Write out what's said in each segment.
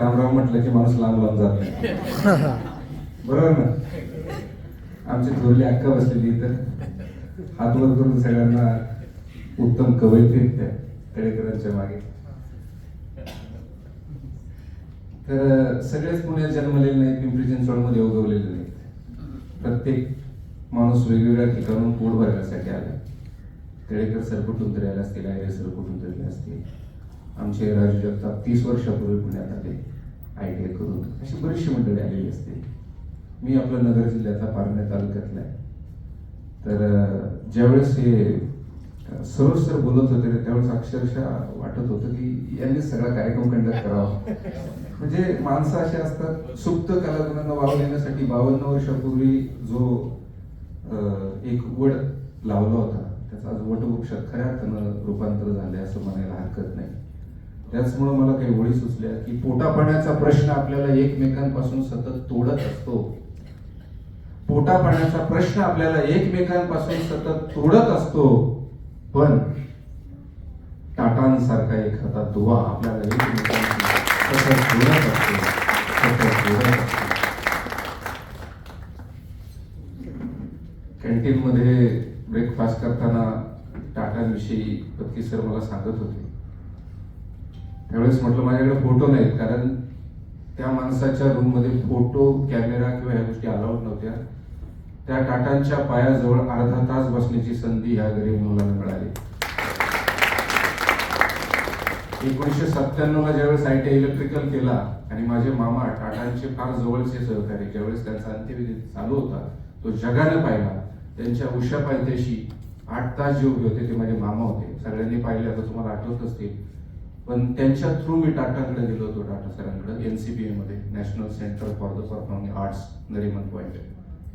रामराव म्हटलं की माणूस लांब लांब जात नाही. बरोबर ना? आमची थोरली अक्का बसलेली इथं. हात वर करून सगळ्यांना उत्तम कवयित्री त्या तळेकरांच्या मागे. तर सगळेच पुण्यात जन्मलेले नाही पिंपरी चिंचवडमध्ये उगवलेले नाहीत. प्रत्येक माणूस वेगवेगळ्या ठिकाणून पोट भरण्यासाठी आला. तळेकर सर कुठून तरी आले असतील आयरे सर कुठून तरी असतील. आमचे राजू जगताप तीस वर्षापूर्वी पुण्यात आले आय टी आय करून अशी बरीचशी मंडळी आलेली असते. मी आपला नगर जिल्ह्यातला पारनेर तालुक्यातला आहे. तर ज्यावेळेस हे अं, सरोज सर बोलत होते त्यावेळेस अक्षरशः वाटत होतं की यांनी सगळा कार्यक्रम कंडक्ट करावा. म्हणजे माणसं अशी असतात सुप्त कलागुणांना वाव देण्यासाठी बावन्न वर्षापूर्वी जो एक वड लावला होता त्याचा आज वटवृक्षात खऱ्या अर्थानं रूपांतर झालंय असं म्हणायला हरकत नाही. त्याचमुळे मला काही ओळी सुचल्या की पोटापाण्याचा प्रश्न आपल्याला एकमेकांपासून सतत तोडत असतो. पोटापाण्याचा प्रश्न आपल्याला एकमेकांपासून सतत तोडत असतो. पण टाटांसारखा एखादा दुवा आपल्याला एकमेकांशी सतत जोडत असतो. सतत जोडत असतो. कॅन्टीनमध्ये ब्रेकफास्ट करताना टाटांविषयी पत्की सर मला सांगत होते. त्यावेळेस म्हटलं माझ्याकडे फोटो नाहीत कारण त्या माणसाच्या रूममध्ये फोटो कॅमेरा किंवा ह्या गोष्टी अलाउड नव्हत्या. त्या टाटांच्या पायाजवळ अर्धा तास बसण्याची संधी ह्या गरीब मुलांना मिळाली. एकोणीसशे सत्त्याण्णव ला ज्यावेळेस आय टी इलेक्ट्रिकल केला आणि माझे मामा टाटांचे फार जवळचे सहकारी ज्यावेळेस त्यांचा अंत्यविधी चालू होता तो जगाने पाहिला. त्यांच्या उषा पायथ्याशी आठ तास जे उभे होते ते माझे मामा होते. सगळ्यांनी पाहिले आता तुम्हाला आठवत असतील. पण त्यांच्या थ्रू मी टाटाकडे गेलो होतो टाटा सरांकडे एनसीबीए मध्ये national centre for the performing arts Nariman point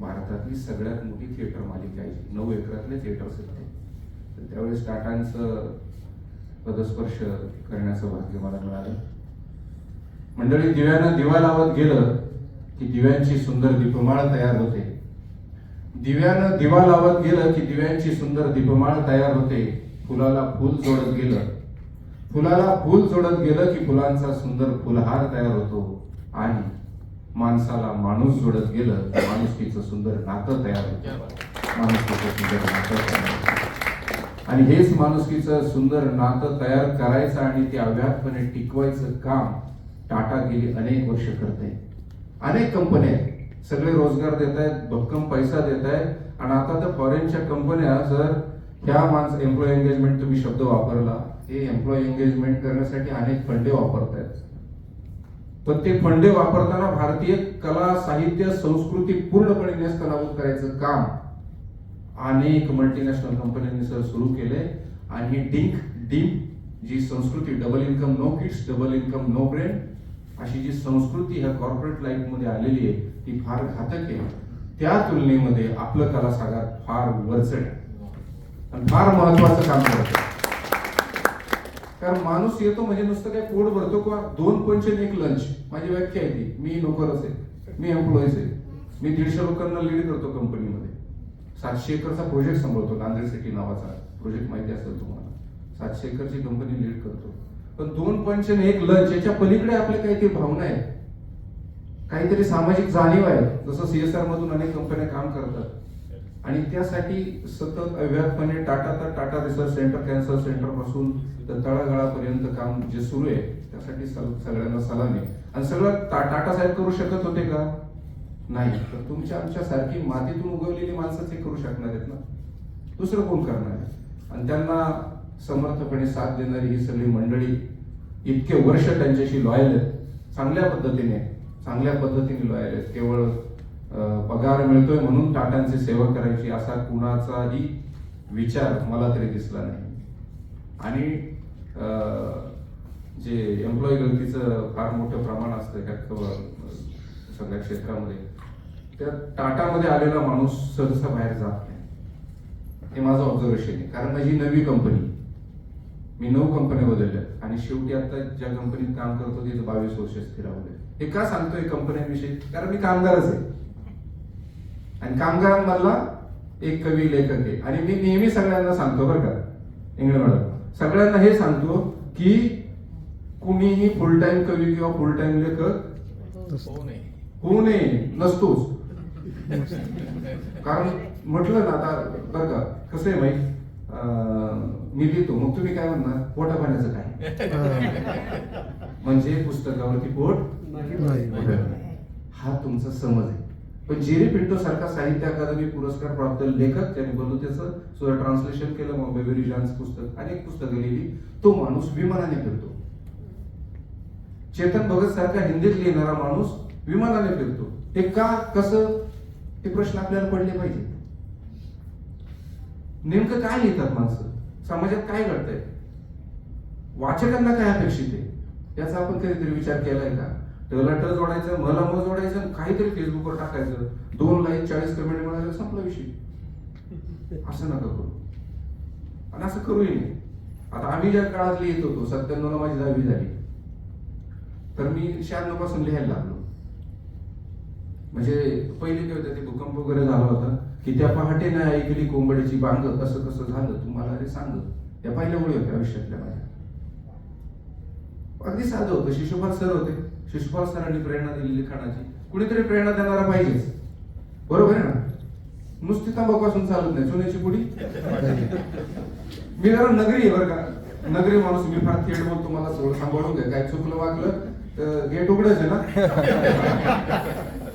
भारतातली सगळ्यात मोठी थिएटर मालिका आहे नऊ एकरातले थिएटर्स आहेत ते. तर त्यावेळेस टाटांचं पदस्पर्श करण्याचं भाग्य मला मिळालं. मंडळी दिव्यानं दिवा लावत गेलं की दिव्यांची सुंदर दीपमाळ तयार होते. दिव्यानं दिवा लावत गेलं की दिव्यांची सुंदर दीपमाळ तयार होते. फुलाला फुल जोडत गेलं. फुलाला फुल जोडत गेलं की फुलांचा सुंदर फुलहार तयार होतो. आणि माणसाला माणूस जोडत गेलं की माणुसकीचं सुंदर नातं तयार होतं. माणुसकीचं सुंदर नातं तयार आणि हेच माणुसकीचं सुंदर नातं तयार करायचं आणि ते अव्याहतपणे टिकवायचं काम टाटा गेली अनेक वर्ष करते अनेक कंपन्या आहेत. सगळे रोजगार देत आहेत भक्कम पैसा देत आहेत. आणि आता तर फॉरेनच्या कंपन्या जर ह्या माणसं एम्प्लॉय एंगेजमेंट तुम्ही शब्द वापरला हे एम्प्लॉय एंगेजमेंट करण्यासाठी अनेक फंडे वापरतायत. पण ते फंडे वापरताना भारतीय कला साहित्य संस्कृती पूर्णपणे नेस्तनाबूत करायचं काम अनेक मल्टीनॅशनल कंपन्यांनी सर सुरू केले आणि ही डिंक डीम जी संस्कृती double income no kids double income no brain अशी जी संस्कृती ह्या कॉर्पोरेट लाईफमध्ये आलेली आहे ती फार घातक आहे. त्या तुलनेमध्ये आपलं कला सागर फार वरचड आणि फार महत्वाचं काम करतं कारण माणूस येतो म्हणजे नुसतं काय पोट भरतो किंवा दोन पंच आणि एक लंच माझी व्याख्या आहे ती. मी नोकरच आहे. मी एम्प्लॉईज आहे. मी दीडशे लोकांना लीड करतो कंपनीमध्ये सातशे एकरचा प्रोजेक्ट सांभाळतो नांदेड सिटी नावाचा. प्रोजेक्ट माहिती असेल तुम्हाला. सातशे एकरची कंपनी लीड करतो. पण दोन पंच आणि एक लंच याच्या पलीकडे आपल्या काहीतरी भावना आहेत. काहीतरी सामाजिक जाणीव आहे जसं सीएसआर मधून अनेक कंपन्या काम करतात. आणि त्यासाठी सतत अव्याहतपणे टाटा तर टाटा रिसर्च सेंटर कॅन्सर सेंटरपासून तर तळागाळापर्यंत काम जे सुरू आहे त्यासाठी सगळ्यांना सलाम. आणि सगळं टा- टाटा साहेब करू शकत होते का? नाही. तर तुमच्या आमच्या सारखी मातीतून उगवलेली माणसंच हे करू शकणार आहेत ना? दुसरं कोण करणार आहे? आणि त्यांना समर्थपणे साथ देणारी ही सगळी मंडळी इतके वर्ष त्यांच्याशी लॉयल आहेत. चांगल्या पद्धतीने चांगल्या पद्धतीने लॉयल आहेत. केवळ पगार मिळतोय म्हणून टाटांची सेवा करायची असा कुणाचाही विचार मला तरी दिसला नाही. आणि जे एम्प्लॉई गळतीचं फार मोठं प्रमाण असतं ह्या सगळ्या क्षेत्रामध्ये त्या टाटामध्ये आलेला माणूस सहसा बाहेर जात नाही. हे माझं ऑब्झर्वेशन आहे. कारण माझी नवी कंपनी मी नऊ कंपन्या बदलल्या आणि शेवटी आता ज्या कंपनीत काम करतो तिथं बावीस वर्ष स्थिरावले हे का सांगतोय कंपन्यांविषयी कारण मी कामगारच आहे. आणि कामगारांमधला एक कवी लेखक आहे. आणि मी नेहमी सगळ्यांना सांगतो बरं का इंगळे मॅडम. सगळ्यांना हे सांगतो की कुणीही फुल टाइम कवी किंवा फुल टाइम लेखक होऊ नये. नसतोच. कारण म्हटलं ना आता बरं का कसं आहे माहिती? मी लिहितो. मग तुम्ही काय म्हणणार? पोटा पाण्याचं काय? म्हणजे पुस्तकावरती पोट. हा तुमचा समज आहे. पण जेरी पिंटो सारखा साहित्य अकादमी पुरस्कार प्राप्त लेखक त्यांनी त्याचं सुद्धा ट्रान्सलेशन केलं मग बेबरी पुस्तक अनेक पुस्तकं लिहिली. तो माणूस विमानाने फिरतो. चेतन भगत सारखा हिंदीत लिहिणारा माणूस विमानाने फिरतो. ते का कसं? ते प्रश्न आपल्याला पडले पाहिजे नेमकं काय लिहितात माणसं? समाजात काय घडतंय? वाचकांना काय अपेक्षित आहे? याचा आपण कधीतरी विचार केलाय का? त्याला ट जोडायचं मला म जोडायचं आणि काहीतरी फेसबुकवर टाकायचं. दोन लाईक चाळीस कमेंट मिळायला संपला विषय. असं नका करू. आणि असं करूही नाही आता आम्ही ज्या काळात लिहित होतो सत्त्याण्णवला माझी दहावी झाली. तर मी शहाण्णवपासून लिहायला लागलो. म्हणजे पहिले काय होतं ते भूकंप वगैरे झाला होता की त्या पहाटे नाही ऐकली कोंबड्याची बांग कसं कसं झालं तुम्हाला अरे सांग. त्या पहिल्या होत्या आयुष्यातल्या माझ्या. अगदी साधं होतं शिशुपाल सर होते. शिशुपाल सरांनी प्रेरणा दिली लिखाणाची कुणीतरी प्रेरणा देणारा पाहिजेच. बरोबर आहे ना? नुसती तंबाखूपासून चालत नाही. सोन्याची पुडी? मी जरा नगरी आहे बरं का. नगरी माणूस मी फार थेट बोलतो. मला सगळं सांभाळून घ्या. काय चुकलं वागलं तर गेट उघडच आहे ना?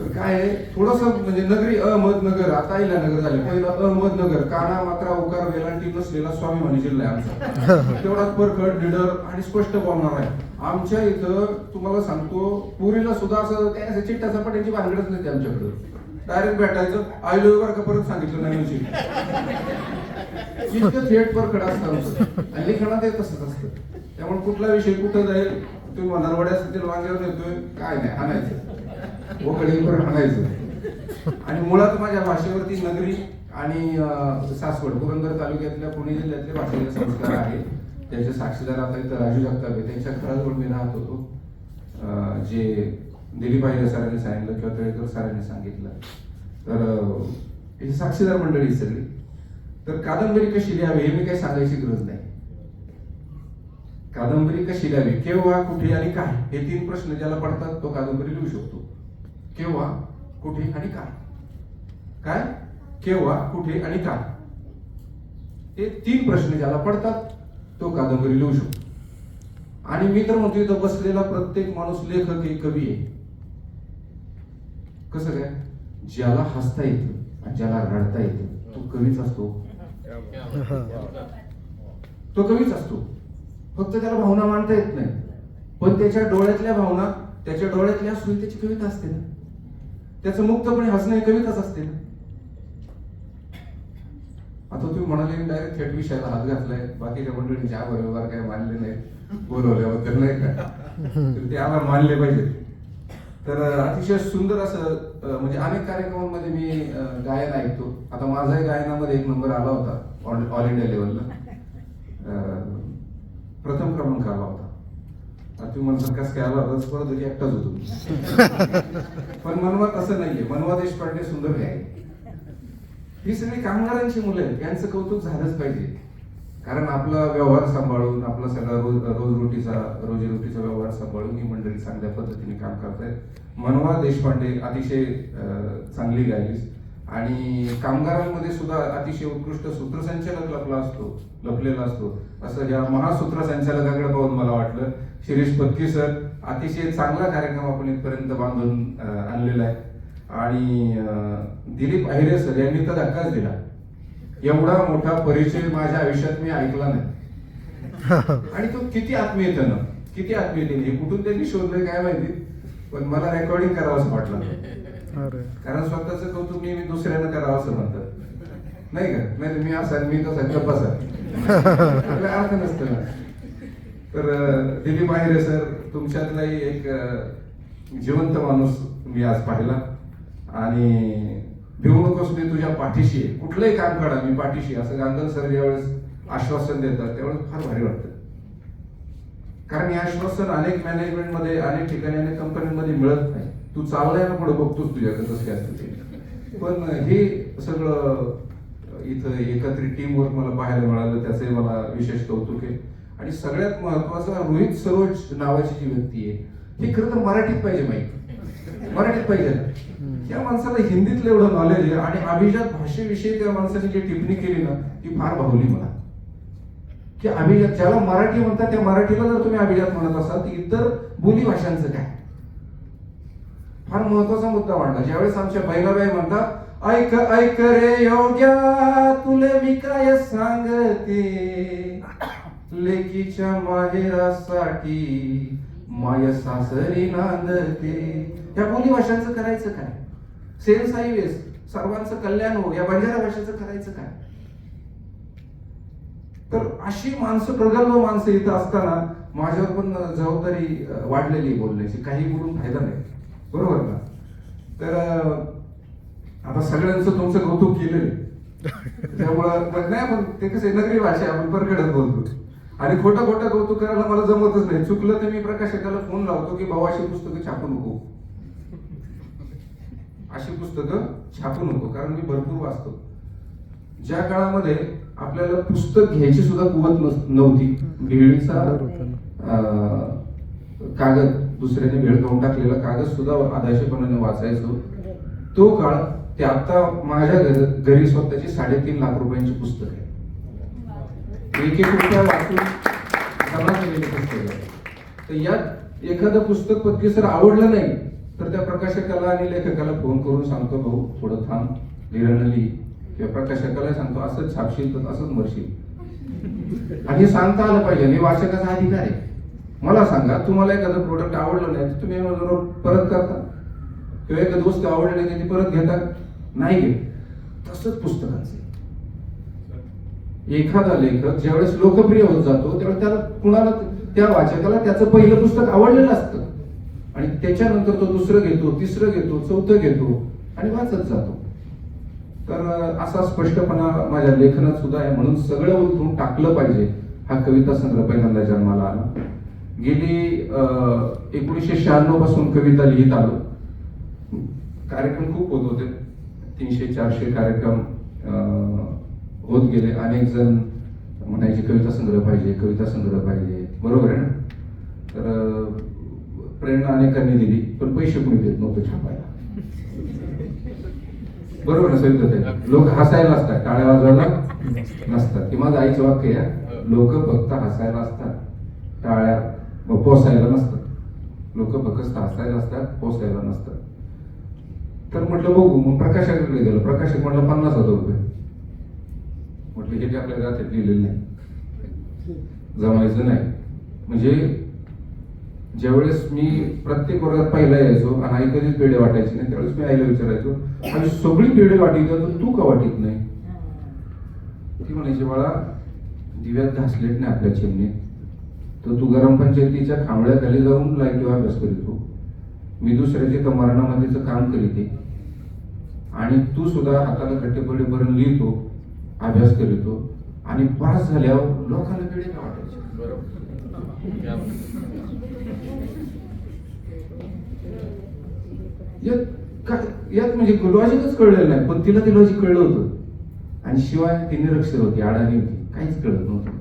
काय आहे? थोडस म्हणजे नगरी अहमदनगर आता नगर झाले. पहिलं अहमदनगर काना मात्रा उकार वेलांटी नसलेला स्वाभिमानी जिल्हा आहे आमचा. तेवढाच परखड निडर आणि स्पष्ट बोलणार आहे. आमच्या इथं तुम्हाला सांगतो पुरीला सुद्धा असं असं चिट्टा चपाट्याची भानगडच नाही आमच्याकडं. डायरेक्ट भेटायचं. आई लोक का परत सांगितलं नाही म्हणजे? इतकं थेट परखड असतं आमचं. आणि लिखाणात हे तसंच असतं. त्यामुळे कुठला विषय कुठं जाईल तुम्ही म्हणाल वड्यासाठी वांग्यावर येतोय काय नाही हाणायचं वकडीवर हाणायचं. आणि मुळात माझ्या भाषेवरती नगरी आणि सासवड पुरंदर तालुक्यातल्या पुणे जिल्ह्यातले भाषेचे संस्कार आहे त्याचे साक्षीदार आता इथं राजू जगताप आहे त्यांच्या घराजवळ मी राहत होतो. जे दिलीप सरांनी सांगितलं किंवा तळेकर सरांनी सांगितलं. तर हे साक्षीदार मंडळी सगळी. तर कादंबरी कशी लिहावी हे मी काही सांगायची गरज नाही. कादंबरी कशी लिहावी केव्हा कुठे आणि काय हे तीन प्रश्न ज्याला पडतात तो कादंबरी लिहू शकतो. केव्हा कुठे आणि काय? काय? केव्हा कुठे आणि काय? हे तीन प्रश्न ज्याला पडतात तो कादंबरी लिहू शकतो. आणि मी तर म्हणतो इथं बसलेला प्रत्येक माणूस लेखक एक कवी आहे. कसं काय? ज्याला हसता येतं आणि ज्याला रडता येतं तो कवीच असतो. तो कवीच असतो. फक्त त्याला भावना मांडता येत नाही. पण त्याच्या डोळ्यातल्या भावना त्याच्या डोळ्यातल्या असून त्याची कविता असते ना. त्याचं मुक्तपणे हसणं ही कविताच असते ना. आता तुम्ही म्हणाले डायरेक्ट थेट विषयाला हात घातलाय. बाकीच्या मंडळी आभार व्यवहार काय मानले नाही बोलवल्याबद्दल नाही का? तर ते आम्हाला मानले पाहिजे तर अतिशय सुंदर असं म्हणजे अनेक कार्यक्रमांमध्ये मी गायन ऐकतो. आता माझाही गायनामध्ये एक नंबर आला होता ऑल इंडिया लेवलला. प्रथम क्रमांक आला होता. तुम्ही म्हणतात कसं काय आला होता परत होती एकटाच होतो. पण मनवात असं नाहीये. मनवा देशपांडे सुंदर आहे. ही सगळी कामगारांची मुलं आहेत. यांचं कौतुक झालंच पाहिजे. कारण आपला व्यवहार सांभाळून आपला सगळा रोज रोजरोटीचा रोजीरोटीचा व्यवहार सांभाळून ही मंडळी चांगल्या पद्धतीने काम करतायत. मनवा देशपांडे अतिशय चांगली गायलीस आणि कामगारांमध्ये सुद्धा अतिशय उत्कृष्ट सूत्रसंचालक लपला असतो लपलेला असतो. असं या महासूत्रसंचालकाकडे पाहून मला वाटलं शिरीष पत्की सर अतिशय चांगला कार्यक्रम आपण इथपर्यंत बांधून आणलेला आहे. आणि दिलीप अहिरे सर यांनी तर धक्काच दिला. एवढा मोठा परिचय माझ्या आयुष्यात मी ऐकला नाही. आणि तो किती आत्मीयतेनं किती आत्मीयतेने हे कुठून त्यांनी शोधलंय काय माहिती? पण मला रेकॉर्डिंग करावं असं वाटलं कारण स्वतःच कौतुक मी मी दुसऱ्यानं करावं असं म्हणतात. नाही का? नाही मी असा मी तसा गप्प अर्थ नसतं ना. तर दिलीप आहेरे सर तुमच्यातलाही एक जिवंत माणूस मी आज पाहिला. आणि भिवू नकोस मी तुझ्या पाठीशी आहे. कुठलंही काम काढा मी पाठीशी असं गांधल सर ज्यावेळेस आश्वासन देतात त्यावेळेस फार भारी वाटतं. कारण हे आश्वासन अनेक मॅनेजमेंटमध्ये अनेक ठिकाणी अनेक कंपन्यांमध्ये मिळत नाही. तू चाललाय ना पुढे बघतोस तुझ्याकडे कसं काय असतं पण हे सगळं इथं एकत्रित टीम वर्क मला पाहायला मिळालं त्याचंही मला विशेष कौतुक आहे. आणि सगळ्यात महत्त्वाचा रोहित सरोज नावाची जी व्यक्ती आहे हे खरं तर मराठीत पाहिजे माहिती. मराठीत पाहिजे. त्या माणसाला हिंदीतलं एवढं नॉलेज आहे आणि अभिजात भाषेविषयी त्या माणसाने जी टिप्पणी केली ना ती फार भावली मला. की अभिजात ज्याला मराठी म्हणतात त्या मराठीला जर तुम्ही अभिजात म्हणत असाल तर इतर बोली भाषांचं काय? फार महत्त्वाचा मुद्दा मांडला. ज्यावेळेस आमच्या बैलाबाई म्हणतात ऐक ऐक रे योग्या तुले मी काय सांगते? लेकीच्या माहेरासाठी माय सासरी नांदते. या बोली भाषांचं करायचं काय? सेल्स हायवेस सर्वांचं कल्याण हो या बंजारा भाषेचं करायचं काय? तर अशी माणसं प्रगल्भ माणसं इथं असताना माझ्यावर पण जबाबदारी वाढलेली बोलण्याची. काही बोलून फायदा नाही. बरोबर ना? तर आता सगळ्यांचं तुमचं कौतुक केलेलं त्यामुळं नाही पण ते कसं नगरी भाषा आपण परकडत बोलतो. आणि खोटं खोटं कौतुक करायला मला जमतच नाही. चुकलं तर मी प्रकाशकाला फोन लावतो की भाऊ अशी पुस्तकं छापू नको. अशी पुस्तकं छापू नको कारण मी भरपूर वाचतो. ज्या काळामध्ये आपल्याला पुस्तक घ्यायची सुद्धा कुवत नस- नव्हती. भेळीचा अं, कागद दुसऱ्याने भेळ खाऊन टाकलेला कागद सुद्धा आदाशीपणाने वाचायचो. तो काळ ते आता माझ्या घर घरी स्वतःची साडेतीन लाख रुपयांची पुस्तक आहे एक एक रुपया वाचून जमा केलेली पुस्तक आहे तर यात एखादं पुस्तक पत्की सर आवडलं नाही तर त्या प्रकाशकाला आणि लेखकाला फोन करून सांगतो भाऊ थोडं थांब. धीरानं लिही किंवा प्रकाशकाला सांगतो असंच छापशील तर असंच मरशील. आणि सांगता आलं पाहिजे. आणि वाचकाचा अधिकार आहे. मला सांगा तुम्हाला एखादं प्रोडक्ट आवडलं नाही तर तुम्ही Amazon परत करता. किंवा एखादं वस्तू आवडली नाही तर ती परत घेता. नाही घेत. तसंच पुस्तकांचं. आहे. एखादा लेखक ज्यावेळेस लोकप्रिय होत जातो त्यावेळेस त्याला कुणाला त्या वाचकाला त्याचं पहिलं पुस्तक आवडलेलं असतं. आणि त्याच्यानंतर तो दुसरं घेतो तिसरं घेतो चौथं घेतो आणि वाचत जातो. तर असा स्पष्टपणा माझ्या लेखनात सुद्धा आहे. म्हणून सगळं उलटून टाकलं पाहिजे हा कविता संग्रह पहिल्यांदा जन्माला आला. गेली एकोणीसशे शहाण्णवपासून कविता लिहित आलो. कार्यक्रम खूप होत होते. तीनशे चारशे कार्यक्रम होत गेले अनेक जण म्हणायचे कविता संग्रह पाहिजे कविता संग्रह पाहिजे. बरोबर आहे ना? तर प्रेरणा अनेकांनी दिली पण पैसे कोणी देत नव्हते छापायला. बरोबर ना सविता लोक हसायला असतात टाळ्या वाजवायला नसतात. की माझं आईचं वाक्य आहे लोक फक्त हसायला असतात टाळ्या पोसायला नसतात. लोक फक्त हसायला असतात पोसायला नसतात. तर म्हटलं बघू मग प्रकाशकाकडे गेलो. प्रकाशक म्हटलं पन्नास हजार रुपये. म्हटलं हे ते आपल्या गात्यात लिहिलेलं नाही. जमायचं नाही. म्हणजे ज्यावेळेस मी प्रत्येक वर्गात पहिला यायचो आणि आई कधीच पेढे वाटायचे नाही त्यावेळेस मी आईला विचारायचो आणि सगळी पेढे वाटीत तर तू का वाटीत नाही? ती म्हणायची बाळा दिव्यात घासलेट नाही आपल्या चिमणीत तर तू गरम पंचायतीच्या खांबळ्याखाली जाऊन लाईटीवर अभ्यास करीतो हो. मी दुसऱ्याचे तर मरणामध्येच काम करीते आणि तू सुद्धा हाताला खट्टे भरून लिहितो. अभ्यास करतो आणि पास झाल्यावर लोकांना पेढे का वाटायचे. यात काय यात म्हणजे लॉजिकच कळलेलं नाही पण तिला ते लॉजिक कळलं होतं. आणि शिवाय ती निरक्षर होती अडाणी होती. काहीच कळत नव्हतं.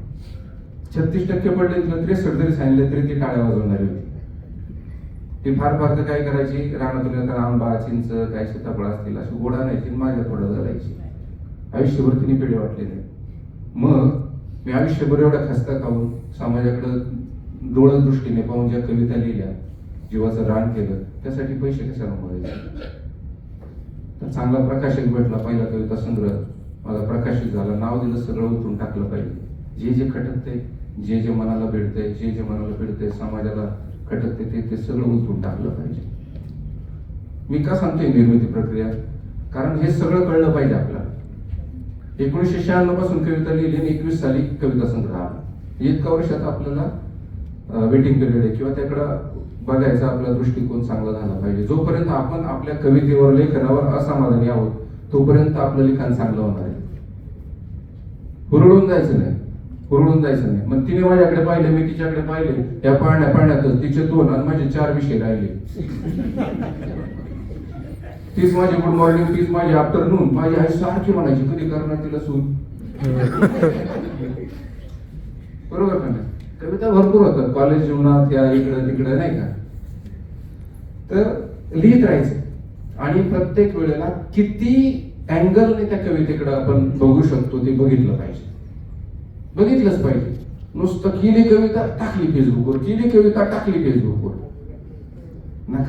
छत्तीस टक्के पडले तिला त्रेसष्ट जरी सांगितले तरी ती टाळ्या वाजवणारी होती. ती फार फार तर काय करायची? रानातून येताना आंबा चिंच काय सीताफळ असतील अशी गोडा नाही माझ्या थोडं घालायची. आयुष्यभर तिने पेढे वाटले नाही मग मी आयुष्यभर एवढा खस्ता खाऊन समाजाकडं डोळ्या दृष्टीने पाहून ज्या कविता लिहिल्या जीवाचं रान केलं त्यासाठी पैसे कशाला मोजायचे तर चांगला प्रकाशक भेटला पहिला कविता संग्रह. माझा प्रकाशित झाला नाव दिलं सगळं उतरून टाकलं पाहिजे. जे जे खटकते जे जे मनाला भिडतंय जे जे मनाला भिडतंय समाजाला खटकते ते ते सगळं उतरून टाकलं पाहिजे. मी का सांगतोय निर्मिती प्रक्रिया? कारण हे सगळं कळलं पाहिजे आपल्याला. एकोणीसशे शहाण्णवपासून कविता लिहिली आणि एकवीस साली कविता संग्रह आला. इतका वर्षात आपल्याला वेटिंग पिरियड आहे किंवा त्याकडं बघायचा आपला दृष्टिकोन चांगला झाला पाहिजे. जोपर्यंत आपण आपल्या कवितेवर लेखनावर असामाधानी आहोत तोपर्यंत आपलं लिखाण चांगलं होणार आहे. हुरळून जायचं नाही. हुरळून जायचं नाही. मग तिने माझ्याकडे पाहिले मी तिच्याकडे पाहिले या पाळण्या पाळण्यातच तिचे दोन आणि माझे चार विषय राहिले. तीच माझी गुड मॉर्निंग तीच माझी आफ्टरनून माझी आई सारखी म्हणायची कधी करणार तिला सून? बरोबर का नाही? कविता भरपूर होतात. कॉलेज जीवनात या इकडं तिकडं नाही का? तर लिहित राहायचं. आणि प्रत्येक वेळेला किती अँगलने त्या कवितेकडे आपण बघू शकतो ते बघितलं पाहिजे. बघितलंच पाहिजे. नुसतं केली कविता टाकली फेसबुकवर केली कविता टाकली फेसबुकवर